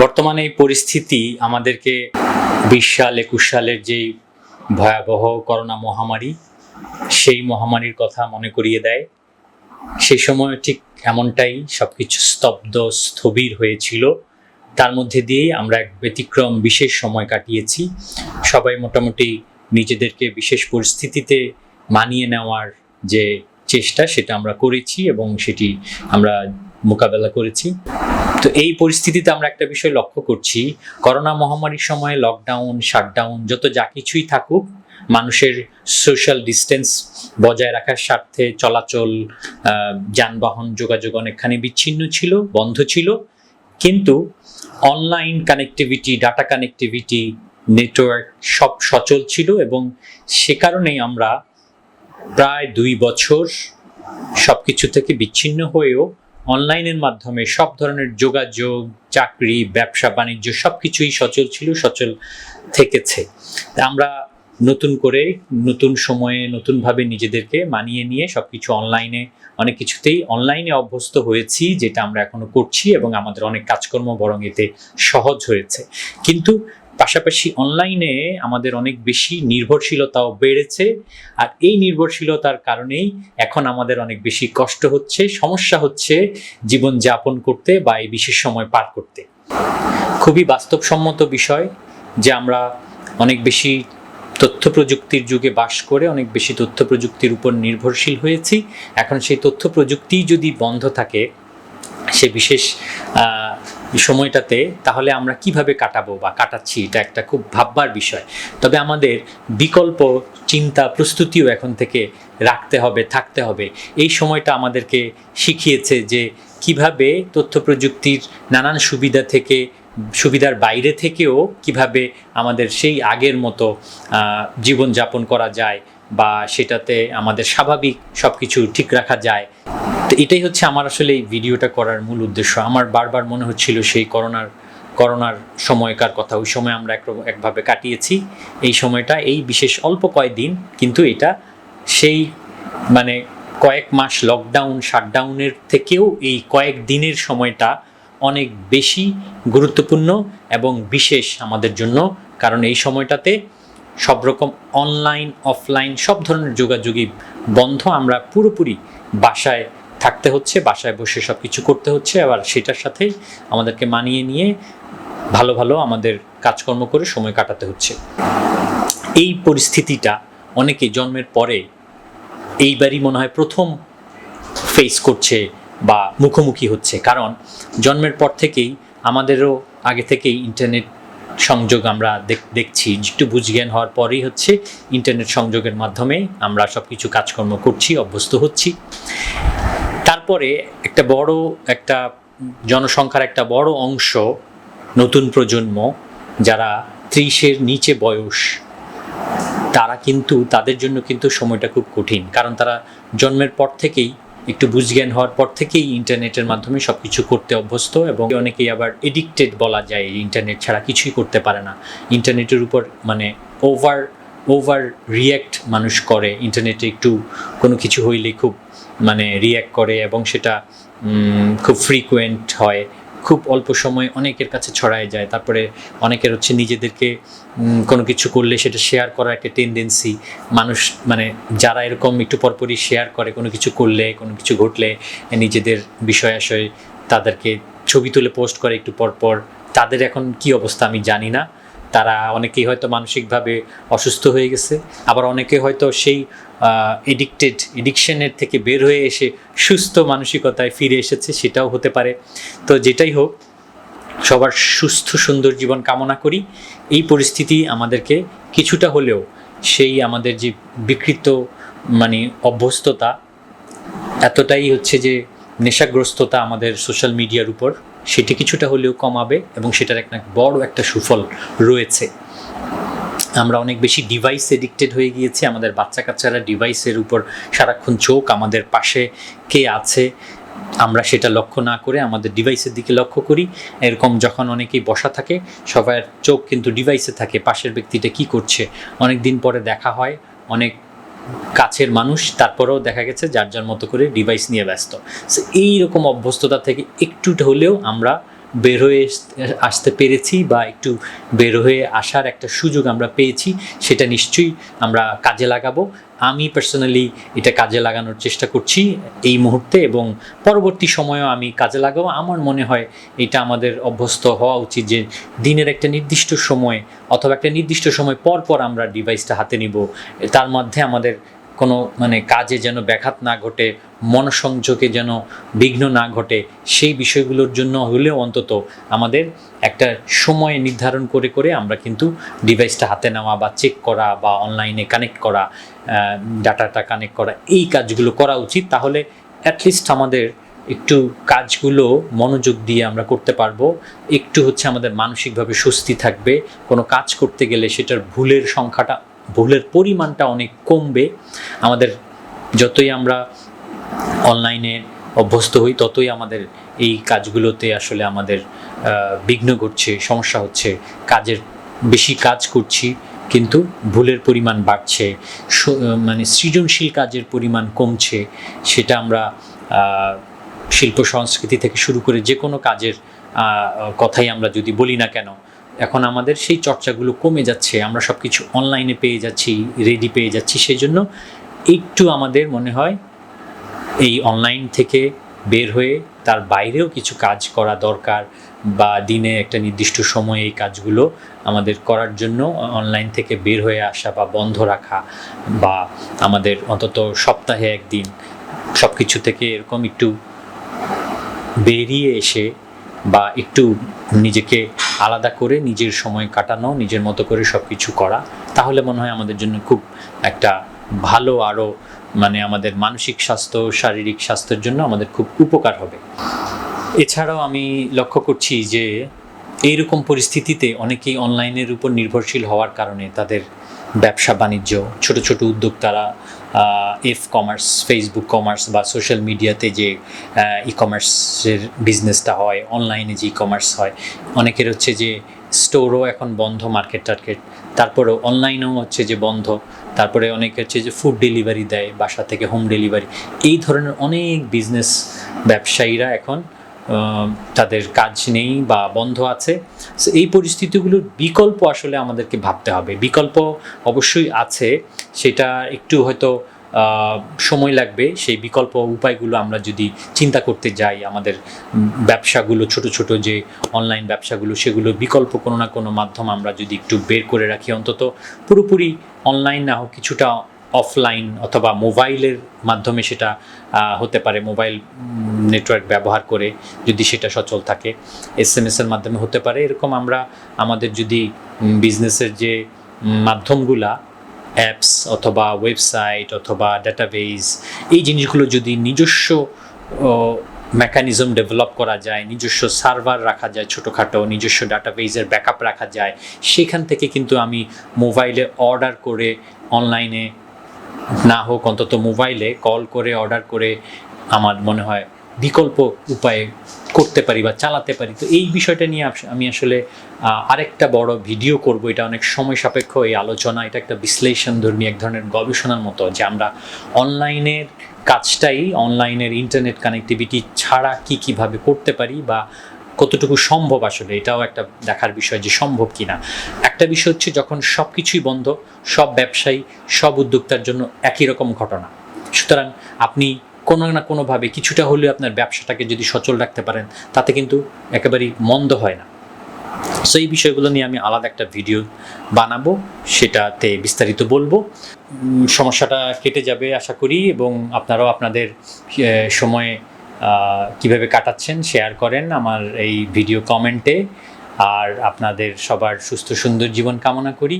বর্তমানে এই পরিস্থিতি আমাদেরকে বিশ সাল, একুশ সালের যেই ভয়াবহ করোনা মহামারী, সেই মহামারীর কথা মনে করিয়ে দেয়। সেই সময় ঠিক এমনটাই সবকিছু স্তব্ধ, স্থবির হয়েছিল। তার মধ্যে দিয়েই আমরা এক ব্যতিক্রম বিশেষ সময় কাটিয়েছি। সবাই মোটামুটি নিজেদেরকে বিশেষ পরিস্থিতিতে মানিয়ে নেওয়ার যে চেষ্টা, সেটা আমরা করেছি এবং সেটি আমরা মোকাবেলা করেছি। তো এই পরিস্থিতিতে আমরা একটা বিষয় লক্ষ্য করছি। করোনা মহামারীর সময় লকডাউন শাটডাউন যত যা কিছুই থাকুক, মানুষের সোশ্যাল ডিস্টেন্স বজায় রাখার স্বার্থে চলাচল যানবাহন যোগাযোগ অনেকখানি বিচ্ছিন্ন ছিল, বন্ধ ছিল। কিন্তু online connectivity data connectivity network সব সচল ছিল এবং সে কারণেই আমরা প্রায় দুই বছর সব কিছু থেকে বিচ্ছিন্ন হয়েও অনলাইনের মাধ্যমে সব ধরনের যোগাযোগ, চাকরি, ব্যবসা, বাণিজ্য সব কিছুই সচল ছিল, সচল থেকেছে। আমরা নতুন করে, নতুন সময়ে, নতুনভাবে নিজেদেরকে মানিয়ে নিয়ে সব কিছু অনলাইনে, অনেক কিছুতেই অনলাইনে অভ্যস্ত হয়েছি, যেটা আমরা এখনও করছি এবং আমাদের অনেক কাজকর্ম বরং এতে সহজ হয়েছে। কিন্তু পাশাপাশি অনলাইনে আমাদের অনেক বেশি নির্ভরশীলতাও বেড়েছে। আর এই নির্ভরশীলতার কারণেই এখন আমাদের অনেক বেশি কষ্ট হচ্ছে, সমস্যা হচ্ছে জীবন যাপন করতে বা এই বিশেষ সময় পার করতে। খুবই বাস্তবসম্মত বিষয় যে আমরা অনেক বেশি তথ্য প্রযুক্তির যুগে বাস করে অনেক বেশি তথ্য প্রযুক্তির উপর নির্ভরশীল হয়েছি। এখন সেই তথ্য প্রযুক্তি যদি বন্ধ থাকে, সে বিশেষ সময়টাতে তাহলে আমরা কীভাবে কাটাবো বা কাটাচ্ছি, এটা একটা খুব ভাববার বিষয়। তবে আমাদের বিকল্প চিন্তা প্রস্তুতিও এখন থেকে রাখতে হবে, থাকতে হবে। এই সময়টা আমাদেরকে শিখিয়েছে যে কীভাবে তথ্য প্রযুক্তির নানান সুবিধা থেকে, সুবিধার বাইরে থেকেও কীভাবে আমাদের সেই আগের মতো জীবনযাপন করা যায় বা সেটাতে আমাদের স্বাভাবিক সব কিছু ঠিক রাখা যায়। তো এটাই হচ্ছে আমার আসলে এই ভিডিওটা করার মূল উদ্দেশ্য। আমার বারবার মনে হচ্ছিল সেই করোনার করোনার সময়কার কথা। ওই সময় আমরা এক একভাবে কাটিয়েছি এই সময়টা, এই বিশেষ অল্প কয়েকদিন। কিন্তু এটা সেই মানে কয়েক মাস লকডাউন শাটডাউনের থেকেও এই কয়েক দিনের সময়টা অনেক বেশি গুরুত্বপূর্ণ এবং বিশেষ আমাদের জন্য। কারণ এই সময়টাতে সব রকম অনলাইন অফলাইন সব ধরনের যোগাযোগই বন্ধ। আমরা পুরোপুরি বাসায় থাকতে হচ্ছে, বাসায় বসে সব কিছু করতে হচ্ছে, আবার সেটার সাথেই আমাদেরকে মানিয়ে নিয়ে ভালো ভালো আমাদের কাজকর্ম করে সময় কাটাতে হচ্ছে। এই পরিস্থিতিটা অনেকে জন্মের পরে এইবারই মনে হয় প্রথম ফেস করছে বা মুখোমুখি হচ্ছে। কারণ জন্মের পর থেকেই আমাদেরও আগে থেকেই ইন্টারনেট সংযোগ আমরা দেখ- দেখছি। একটু বুঝজ্ঞান হওয়ার পরেই হচ্ছে ইন্টারনেট সংযোগের মাধ্যমে আমরা সব কিছু কাজকর্ম করছি, অভ্যস্ত হচ্ছি। তারপরে একটা বড় একটা জনসংখ্যার একটা বড় অংশ নতুন প্রজন্ম যারা ত্রিশের নিচে বয়স, তারা কিন্তু, তাদের জন্য কিন্তু সময়টা খুব কঠিন। কারণ তারা জন্মের পর থেকেই, একটু বুঝজ্ঞান হওয়ার পর থেকেই ইন্টারনেটের মাধ্যমে সব কিছু করতে অভ্যস্ত এবং অনেকেই আবার এডিক্টেড বলা যায় ইন্টারনেট ছাড়া কিছুই করতে পারে না। ইন্টারনেটের উপর মানে ওভার ওভার রিয়্যাক্ট মানুষ করে। ইন্টারনেটে একটু কোনো কিছু হইলে খুব মানে রিয়্যাক্ট করে এবং সেটা খুব ফ্রিকুয়েন্ট হয়। খুব অল্প সময় অনেকের কাছে ছড়ায় যায়। তারপরে অনেকের হচ্ছে নিজেদেরকে কোনো কিছু করলে সেটা শেয়ার করার একটা টেন্ডেন্সি মানুষ মানে যারা এরকম একটু পরপরই শেয়ার করে কোনো কিছু করলে, কোনো কিছু ঘটলে, নিজেদের বিষয় আশয় তাদেরকে ছবি তুলে পোস্ট করে একটু পরপর। তাদের এখন কি অবস্থা আমি জানি না। তারা অনেকেই হয়তো মানসিকভাবে অসুস্থ হয়ে গেছে, আবার অনেকে হয়তো সেই এডিক্টেড এডিকশনের থেকে বের হয়ে এসে সুস্থ মানসিকতায় ফিরে এসেছে, সেটাও হতে পারে। তো যেটাই হোক, সবার সুস্থ, সুন্দর জীবন কামনা করি। এই পরিস্থিতি আমাদেরকে কিছুটা হলেও সেই আমাদের যে বিকৃত মানে অভ্যস্ততা, এতটাই হচ্ছে যে নেশাগ্রস্ততা আমাদের সোশ্যাল মিডিয়ার উপর। সেটি কিছুটা হলেও কমাবে এবং সেটার একটা বড় একটা সুফল রয়েছে। আমরা অনেক বেশি ডিভাইস এডিক্টেড হয়ে গিয়েছি। আমাদের বাচ্চা কাচ্চারা ডিভাইসের উপর সারাক্ষণ চোখ আমাদের পাশে কে আছে, আমরা সেটা লক্ষ্য না করে আমাদের ডিভাইসের দিকে লক্ষ্য করি। এরকম যখন অনেকেই বসা থাকে, সবার চোখ কিন্তু ডিভাইসে থাকে, পাশের ব্যক্তিটা কি করছে? অনেক দিন পরে দেখা হয়, অনেক কাছের মানুষ, তারপরেও দেখা গেছে যার যার মতো করে ডিভাইস নিয়ে ব্যস্ত। এই রকম অভ্যস্ততা থেকে একটু হলেও আমরা বের হয়ে আসতে পেরেছি বা একটু বের হয়ে আসার একটা সুযোগ আমরা পেয়েছি, সেটা নিশ্চয়ই আমরা কাজে লাগাবো। আমি পার্সোনালি এটা কাজে লাগানোর চেষ্টা করছি এই মুহূর্তে এবং পরবর্তী সময়েও আমি কাজে লাগাবো। আমার মনে হয় এটা আমাদের অভ্যস্ত হওয়া উচিত যে দিনের একটা নির্দিষ্ট সময় অথবা একটা নির্দিষ্ট সময় পর পর আমরা ডিভাইসটা হাতে নিব। তার মধ্যে আমাদের কোনো মানে কাজে যেন ব্যাঘাত না ঘটে, মনসংযোগে যেন বিঘ্ন না ঘটে, সেই বিষয়গুলোর জন্য হলেও অন্তত আমাদের একটা সময় নির্ধারণ করে করে আমরা কিন্তু ডিভাইসটা হাতে নেওয়া বা চেক করা বা অনলাইনে কানেক্ট করা ডাটাটা কানেক্ট করা, এই কাজগুলো করা উচিত। তাহলে অ্যাটলিস্ট আমাদের একটু কাজগুলো মনোযোগ দিয়ে আমরা করতে পারব। একটু হচ্ছে আমাদের মানসিকভাবে স্বস্তি থাকবে। কোনো কাজ করতে গেলে সেটার ভুলের সংখ্যাটা ভুলের পরিমাণটা অনেক কমবে। আমাদের যতই আমরা অনলাইনে অভ্যস্ত হই, ততই আমাদের এই কাজগুলোতে আসলে আমাদের বিঘ্ন ঘটছে, সমস্যা হচ্ছে। কাজের বেশি কাজ করছি, কিন্তু ভুলের পরিমাণ বাড়ছে মানে সৃজনশীল কাজের পরিমাণ কমছে। সেটা আমরা শিল্প সংস্কৃতি থেকে শুরু করে যে কোনো কাজের কথাই আমরা যদি বলি না কেন এখন আমাদের সেই চর্চাগুলো কমে যাচ্ছে, আমরা সব কিছু অনলাইনে পেয়ে যাচ্ছি রেডি পেয়ে যাচ্ছি সেই জন্য একটু আমাদের মনে হয় এই অনলাইন থেকে বের হয়ে তার বাইরেও কিছু কাজ করা দরকার বা দিনে একটা নির্দিষ্ট সময়ে এই কাজগুলো আমাদের করার জন্য অনলাইন থেকে বের হয়ে আসা বা বন্ধ রাখা বা আমাদের অন্তত সপ্তাহে একদিন সব কিছু থেকে এরকম একটু বেরিয়ে এসে বা একটু নিজেকে আলাদা করে নিজের সময় কাটানো, নিজের মতো করে সব কিছু করা, তাহলে মনে হয় আমাদের জন্য খুব একটা ভালো আরও মানে আমাদের মানসিক স্বাস্থ্য, শারীরিক স্বাস্থ্যের জন্য আমাদের খুব উপকার হবে। এছাড়াও আমি লক্ষ্য করছি যে এইরকম পরিস্থিতিতে অনেকেই অনলাইনের উপর নির্ভরশীল হওয়ার কারণে তাদের ব্যবসা, বাণিজ্য, ছোট ছোট উদ্যোক্তারা এফ কমার্স ফেসবুক কমার্স বা সোশ্যাল মিডিয়াতে যে ই কমার্সের বিজনেসটা হয় অনলাইনে যে ই কমার্স হয়, অনেকের হচ্ছে যে স্টোরও এখন বন্ধ মার্কেট টার্কেট তারপরেও অনলাইনেও হচ্ছে যে বন্ধ, তারপরে অনেকে হচ্ছে যে ফুড ডেলিভারি দেয়, বাসা থেকে হোম ডেলিভারি এই ধরনের অনেক বিজনেস ব্যবসায়ীরা এখন তাদের কাজ নেই বা বন্ধ আছে। এই পরিস্থিতিগুলোর বিকল্প আসলে আমাদেরকে ভাবতে হবে। বিকল্প অবশ্যই আছে। সেটা একটু হয়তো সময় লাগবে। সেই বিকল্প উপায়গুলো আমরা যদি চিন্তা করতে যাই, আমাদের ব্যবসাগুলো, ছোট ছোট যে অনলাইন ব্যবসাগুলো, সেগুলো বিকল্প কোনো না কোনো মাধ্যম আমরা যদি একটু বের করে রাখি অন্তত। পুরোপুরি অনলাইন না হোক, কিছুটা অফলাইন অথবা মোবাইলের মাধ্যমে সেটা হতে পারে, মোবাইল নেটওয়ার্ক ব্যবহার করে যদি সেটা সচল থাকে। এস এম এর মাধ্যমে হতে পারে। এরকম আমরা, আমাদের যদি বিজনেসের যে মাধ্যমগুলা অ্যাপস অথবা ওয়েবসাইট অথবা ডাটাবেজ এই জিনিসগুলো যদি নিজস্ব মেকানিজম ডেভেলপ করা যায়, নিজস্ব সার্ভার রাখা যায় ছোটোখাটো, নিজস্ব ডাটাবেজের ব্যাকআপ রাখা যায়, সেখান থেকে কিন্তু আমি মোবাইলে অর্ডার করে অনলাইনে না হোক, অন্তত মোবাইলে কল করে, অর্ডার করে আমার মনে হয় বিকল্প উপায়ে করতে পারি বা চালাতে পারি। তো এই বিষয়টা নিয়ে আমি আসলে আরেকটা বড় ভিডিও করব। এটা অনেক সময় সাপেক্ষ, এই আলোচনা, এটা একটা বিশ্লেষণ ধর্মী এক ধরনের গবেষণার মতো যে আমরা অনলাইনের কাজটাই, অনলাইনের ইন্টারনেট কানেক্টিভিটি ছাড়া কি কীভাবে করতে পারি বা কতটুকু সম্ভব আসলে? এটাও একটা দেখার বিষয় যে সম্ভব কিনা। একটা বিষয় হচ্ছে যখন সব কিছুই বন্ধ, সব ব্যবসায়ী, সব উদ্যোক্তার জন্য একই রকম ঘটনা। সুতরাং আপনি কোনো না কোনোভাবে কিছুটা হলেও আপনার ব্যবসাটাকে যদি সচল রাখতে পারেন, তাতে কিন্তু একেবারেই মন্দ হয় না। সো এই বিষয়গুলো নিয়ে আমি আলাদা একটা ভিডিও বানাবো, সেটাতে বিস্তারিত বলব। সমস্যাটা কেটে যাবে আশা করি, এবং আপনারাও আপনাদের সময়ে কীভাবে কাটাচ্ছেন শেয়ার করেন আমার এই ভিডিও কমেন্টে আর আপনাদের সবার সুস্থ সুন্দর জীবন কামনা করি।